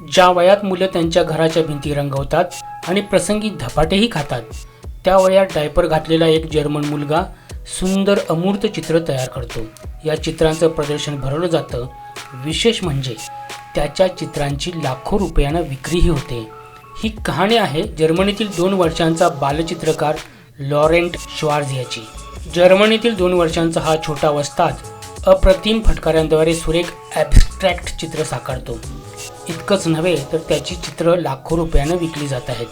ज्या वयात मुलं त्यांच्या घराच्या भिंती रंगवतात आणि प्रसंगी धपाटेही खातात त्या वयात डायपर घातलेला एक जर्मन मुलगा सुंदर अमूर्त चित्र तयार करतो. या चित्रांचं प्रदर्शन भरवलं जातं. विशेष म्हणजे त्याच्या चित्रांची लाखो रुपयांना विक्रीही होते. ही कहाणी आहे जर्मनीतील दोन वर्षांचा बालचित्रकार लॉरेंट श्वार्झ याची. जर्मनीतील दोन वर्षांचा हा छोटा वस्ताद अप्रतिम फटकाऱ्यांद्वारे सुरेख ॲबस्ट्रॅक्ट चित्र साकारतो. इतकंच नव्हे तर त्याची चित्र लाखो रुपयानं विकली जात आहेत.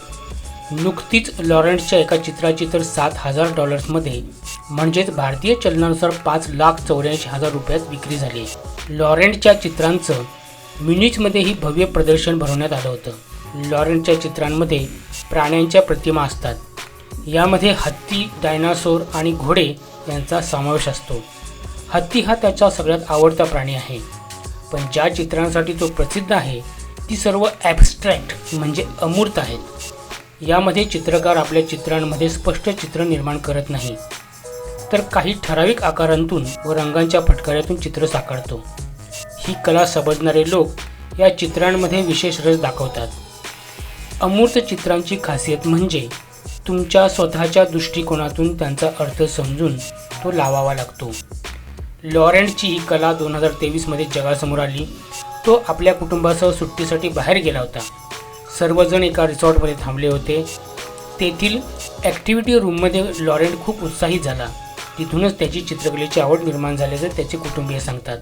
नुकतीच लॉरेन्सच्या एका चित्राची तर सात हजार डॉलर्समध्ये म्हणजेच भारतीय चलनानुसार पाच लाख चौऱ्याऐंशी हजार रुपयात विक्री झाली. लॉरेंटच्या चित्रांचं म्युनिचमध्येही भव्य प्रदर्शन भरवण्यात आलं होतं. लॉरेंटच्या चित्रांमध्ये प्राण्यांच्या प्रतिमा असतात. यामध्ये हत्ती डायनासोर आणि घोडे यांचा समावेश असतो. हत्ती हा त्याचा सगळ्यात आवडता प्राणी आहे. पण ज्या चित्रांसाठी तो प्रसिद्ध आहे ती सर्व ॲबस्ट्रॅक्ट म्हणजे अमूर्त आहेत. यामध्ये चित्रकार आपल्या चित्रांमध्ये स्पष्ट चित्र निर्माण करत नाही तर काही ठराविक आकारांतून व रंगांच्या फटकाऱ्यातून चित्र साकारतो. ही कला समजणारे लोक या चित्रांमध्ये विशेष रस दाखवतात. अमूर्त चित्रांची खासियत म्हणजे तुमच्या स्वतःच्या दृष्टिकोनातून त्यांचा अर्थ समजून तो लावावा लागतो. लॉरेंटची ही कला दोन हजार तेवीसमध्ये जगासमोर आली. तो आपल्या कुटुंबासह सुट्टीसाठी बाहेर गेला होता. सर्वजण एका रिसॉर्टमध्ये थांबले होते. तेथील ॲक्टिव्हिटी रूममध्ये लॉरेंट खूप उत्साहित झाला. तिथूनच त्याची चित्रकलेची आवड निर्माण झाल्याचं त्याचे कुटुंबीय सांगतात.